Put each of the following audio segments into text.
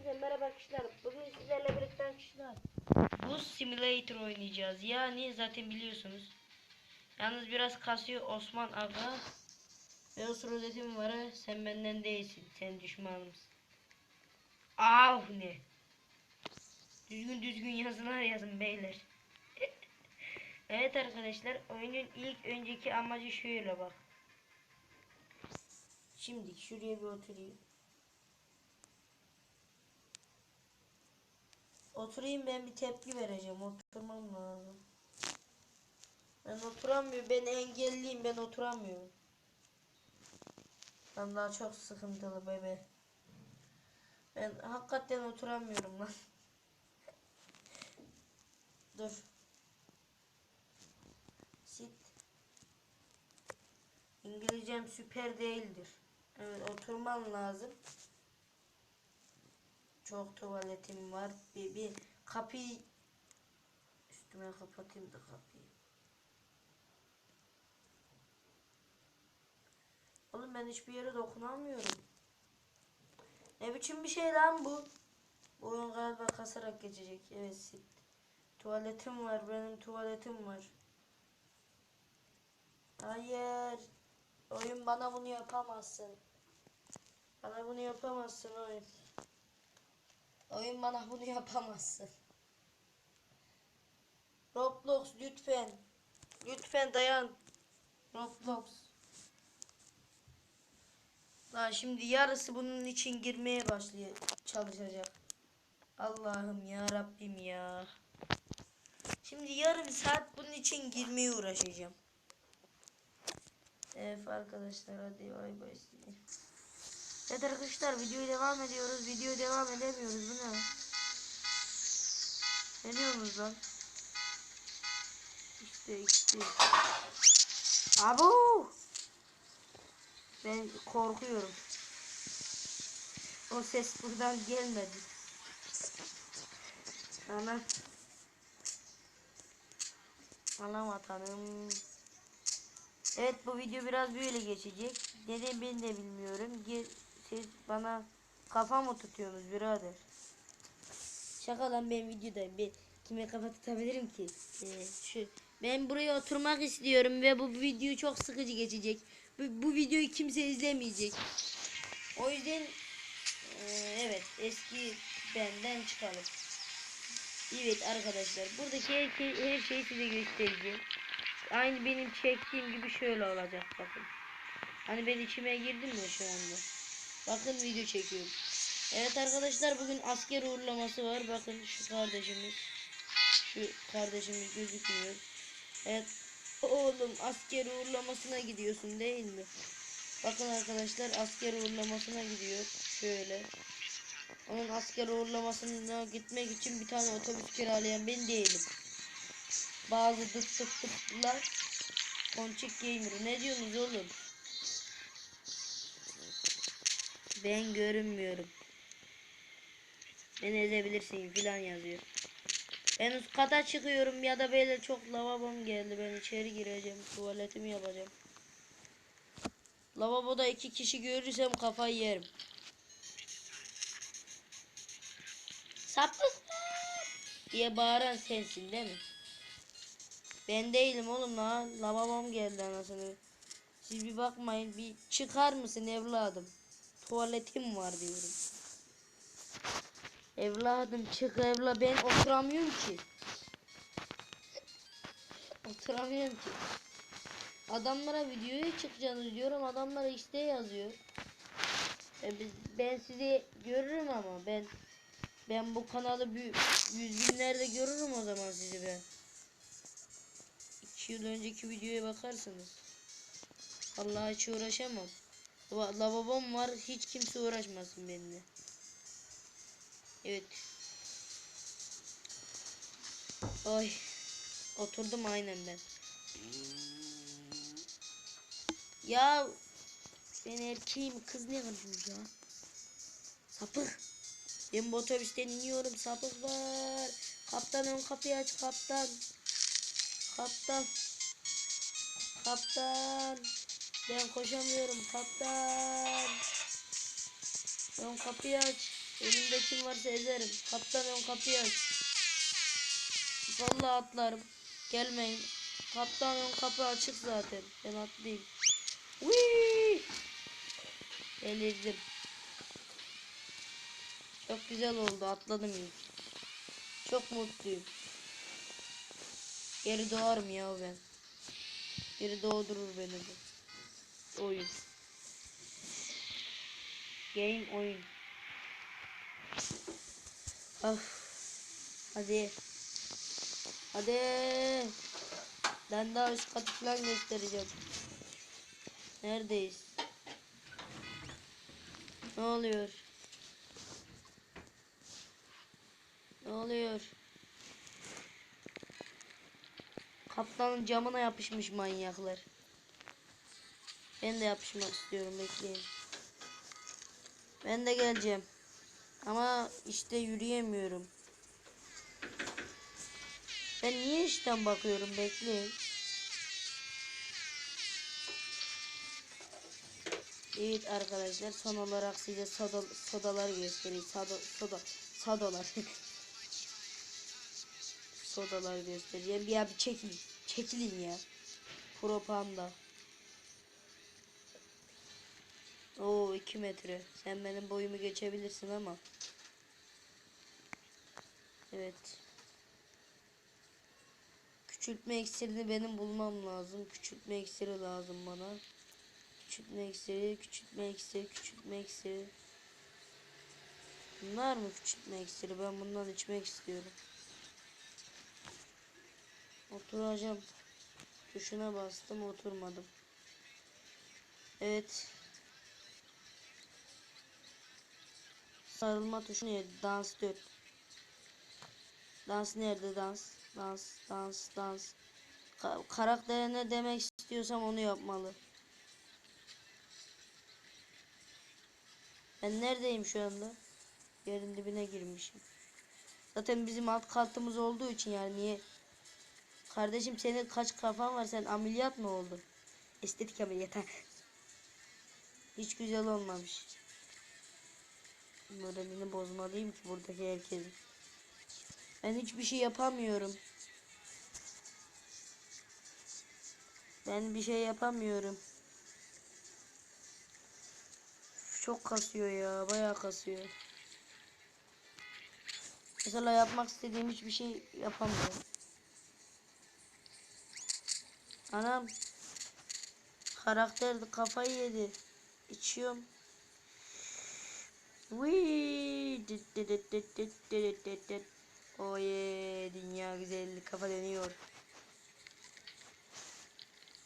Hepinize merhaba arkadaşlar. Bugün sizlerle birlikte arkadaşlar. Buz Simulator oynayacağız. Yani zaten biliyorsunuz. Yalnız biraz kasıyor Osman Aga. Ve o rozetim var sen benden değilsin. Sen düşmanımsın. Ah ne. Düzgün düzgün yazılar yazın beyler. evet arkadaşlar oyunun ilk önceki amacı şöyle bak. Şimdi şuraya bir oturayım. Oturayım ben bir tepki vereceğim. Oturmam lazım. Ben oturamıyorum. Ben engelliyim. Ben oturamıyorum. Ben daha çok sıkıntılı bebe. Ben hakikaten oturamıyorum lan. Dur. Sit. İngilizcem süper değildir. Evet oturman lazım. Çok tuvaletim var. Bir, bir kapıyı üstüme kapatayım da kapıyı. Oğlum ben hiçbir yere dokunamıyorum. Ne biçim bir şey lan bu? Oyun galiba kasarak geçecek. Evet. Tuvaletim var. Benim tuvaletim var. Hayır. Oyun bana bunu yapamazsın. Bana bunu yapamazsın oyun. Oyun bana bunu yapamazsın. Roblox lütfen. Lütfen dayan. Roblox. Daha şimdi yarısı bunun için girmeye başlıyor çalışacak. Allah'ım ya Rabbim ya. Şimdi yarım saat bunun için girmeye uğraşacağım. Evet arkadaşlar hadi bay bay. Evet arkadaşlar videoya devam ediyoruz. Videoya devam edemiyoruz. Bu ne? Ne diyorsunuz lan? İşte işte. Abo! Ben korkuyorum. O ses buradan gelmedi. Ana. Ana vatanım. Evet bu video biraz böyle geçecek. Neden ben de bilmiyorum. Ge siz bana kafa mı tutuyorsunuz birader? Şaka lan ben videodayım. Ben kime kafa tutabilirim ki? Ee, şu ben buraya oturmak istiyorum ve bu video çok sıkıcı geçecek. Bu, bu videoyu kimse izlemeyecek. O yüzden ee, evet eski benden çıkalım. Evet arkadaşlar buradaki her, şey, her şeyi size göstereceğim. Aynı benim çektiğim gibi şöyle olacak bakın. Hani ben içime girdim ya şu anda. Bakın video çekiyorum. Evet arkadaşlar bugün asker uğurlaması var. Bakın şu kardeşimiz. Şu kardeşimiz gözükmüyor. Evet. Oğlum asker uğurlamasına gidiyorsun değil mi? Bakın arkadaşlar asker uğurlamasına gidiyor. Şöyle. Onun asker uğurlamasına gitmek için bir tane otobüs kiralayan ben değilim. Bazı dık dık dıklar Ponçik Gamer ne diyorsunuz oğlum? Ben görünmüyorum. Beni ezebilirsin filan yazıyor. Ben üst kata çıkıyorum ya da böyle çok lavabom geldi. Ben içeri gireceğim. Tuvaletimi yapacağım. Lavaboda iki kişi görürsem kafayı yerim. Sapık diye bağıran sensin değil mi? Ben değilim oğlum la. Lavabom geldi anasını. Siz bir bakmayın. Bir çıkar mısın evladım? Tuvaletim var diyorum. Evladım çık evla. Ben oturamıyorum ki. Oturamıyorum ki. Adamlara videoya çıkacaksınız diyorum. Adamlara işte yazıyor. E biz, ben sizi görürüm ama ben ben bu kanalı bir yüz binlerde görürüm o zaman sizi ben. 2 yıl önceki videoya bakarsanız. Vallahi hiç uğraşamam. La- Lavabom var hiç kimse uğraşmasın benimle. Evet. Ay. Oturdum aynen ben. Ya ben erkeğim kız ne konuşmuş ya? Sapık. Ben bu otobüsten iniyorum sapık var. Kaptan ön kapıyı aç kaptan. Kaptan. Kaptan. Ben koşamıyorum kaptan. Ön kapıyı aç. Önümde kim varsa ezerim. Kaptan ön kapıyı aç. Vallahi atlarım. Gelmeyin. Kaptan ön kapı açık zaten. Ben atlayayım. Whee! Delirdim. Çok güzel oldu. Atladım ilk. Çok mutluyum. Geri doğarım ya ben. Geri doğdurur beni bu. Oyun. Game oyun. Of. Hadi. Hadi. Ben daha üst katı falan göstereceğim. Neredeyiz? Ne oluyor? Ne oluyor? Kaptanın camına yapışmış manyaklar. Ben de yapışmak istiyorum bekleyin. Ben de geleceğim. Ama işte yürüyemiyorum. Ben niye işten bakıyorum bekleyin. Evet arkadaşlar son olarak size soda, sodalar göstereyim. Soda, soda, sodalar. sodalar göstereceğim. Ya bir çekil, çekilin ya. Propanda. Oo 2 metre. Sen benim boyumu geçebilirsin ama. Evet. Küçültme iksirini benim bulmam lazım. Küçültme iksiri lazım bana. Küçültme iksiri, küçültme iksiri, küçültme iksiri. Bunlar mı küçültme iksiri? Ben bundan içmek istiyorum. Oturacağım. Tuşuna bastım, oturmadım. Evet. Sarılma tuşu nerede? Dans 4. Dans nerede dans? Dans, dans, dans. Ka karaktere ne demek istiyorsam onu yapmalı. Ben neredeyim şu anda? Yerin dibine girmişim. Zaten bizim alt katımız olduğu için yani niye? Kardeşim senin kaç kafan var? Sen ameliyat mı oldun? Estetik ameliyata. Hiç güzel olmamış. Moralini bozmalıyım ki buradaki herkesin. Ben hiçbir şey yapamıyorum. Ben bir şey yapamıyorum. Çok kasıyor ya. Bayağı kasıyor. Mesela yapmak istediğim hiçbir şey yapamıyorum. Anam. Karakter kafayı yedi. İçiyorum. Dit. Oye dünya güzelliği kafa dönüyor.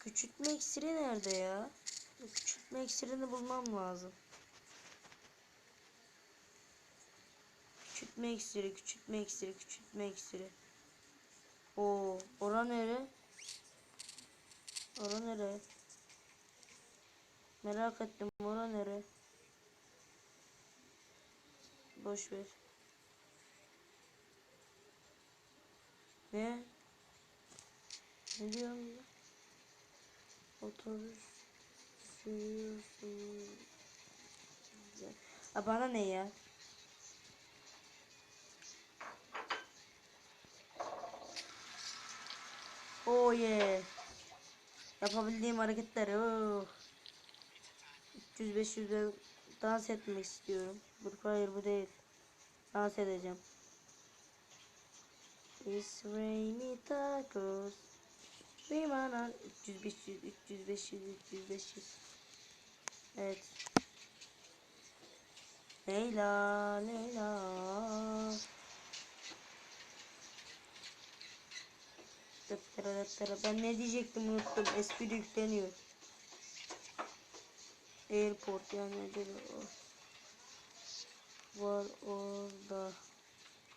Küçültme iksiri nerede ya? Küçültme iksirini bulmam lazım. Küçültme iksiri, küçültme iksiri, küçültme iksiri. Oo, ora nere? Ora nere? Merak ettim ora nere? Boş ver. Ne? Ne diyorum? Otobüs sürüyorsun. A bana ne ya? Oh yeah. Yapabildiğim hareketler. Oh. 300 500 ben dans etmek istiyorum. Bu hayır bu değil. Dans edeceğim. It's rainy tacos. Limana 300 500 300 500 300 500. Evet. Leyla Leyla. Ben ne diyecektim unuttum. Espri yükleniyor. Airport yani nedir o? Var orada.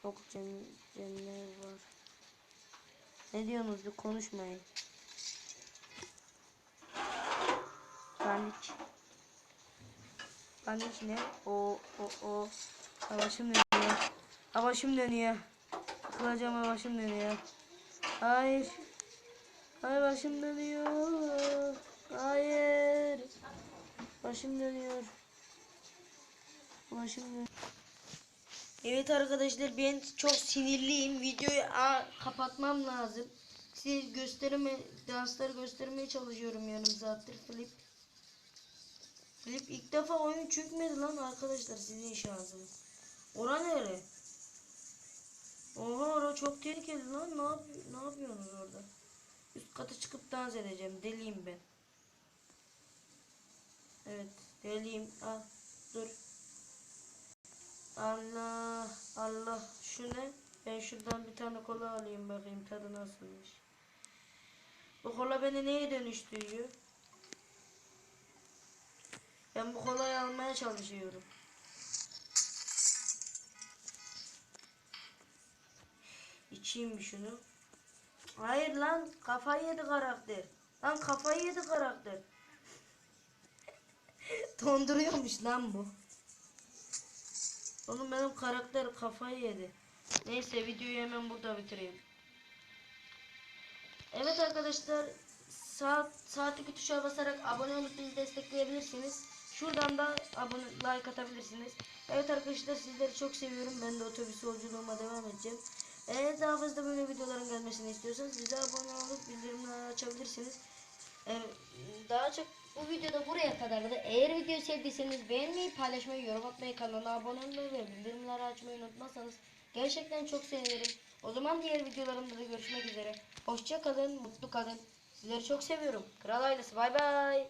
Çok cennet var. Ne diyorsunuz bir konuşmayın. Panik. Panik ne? O o o. Savaşım dönüyor. Savaşım dönüyor. Kılacağım başım dönüyor. Hayır. Hayır başım dönüyor. Hayır. Başım dönüyor. Dönüyor. Evet arkadaşlar ben çok sinirliyim. Videoyu kapatmam lazım. Size gösterme, dansları göstermeye çalışıyorum yarım saattir. Flip. Flip ilk defa oyun çökmedi lan arkadaşlar sizin şansınız. Ora nere? Oha ora çok tehlikeli lan. Ne, yap ne yapıyorsunuz orada? Üst kata çıkıp dans edeceğim. Deliyim ben. Evet deliyim. Al dur. Allah Allah şu ne? Ben şuradan bir tane kola alayım bakayım tadı nasılmış. Bu kola beni neye dönüştürüyor? Ben bu kolayı almaya çalışıyorum. İçeyim şunu. Hayır lan kafayı yedi karakter. Lan kafayı yedi karakter. Donduruyormuş lan bu. Oğlum benim karakter kafayı yedi. Neyse videoyu hemen burada bitireyim. Evet arkadaşlar saat saatteki tuşa basarak abone olup bizi destekleyebilirsiniz. Şuradan da abone like atabilirsiniz. Evet arkadaşlar sizleri çok seviyorum. Ben de otobüs yolculuğuma devam edeceğim. Eğer daha fazla böyle videoların gelmesini istiyorsanız bize abone olup bildirimleri açabilirsiniz. Ee, daha çok Bu videoda buraya kadardı. Eğer videoyu sevdiyseniz beğenmeyi, paylaşmayı, yorum atmayı, kanala abone olmayı ve bildirimleri açmayı unutmazsanız gerçekten çok sevinirim. O zaman diğer videolarımda da görüşmek üzere. Hoşça kalın, mutlu kalın. Sizleri çok seviyorum. Kral ailesi bay bay.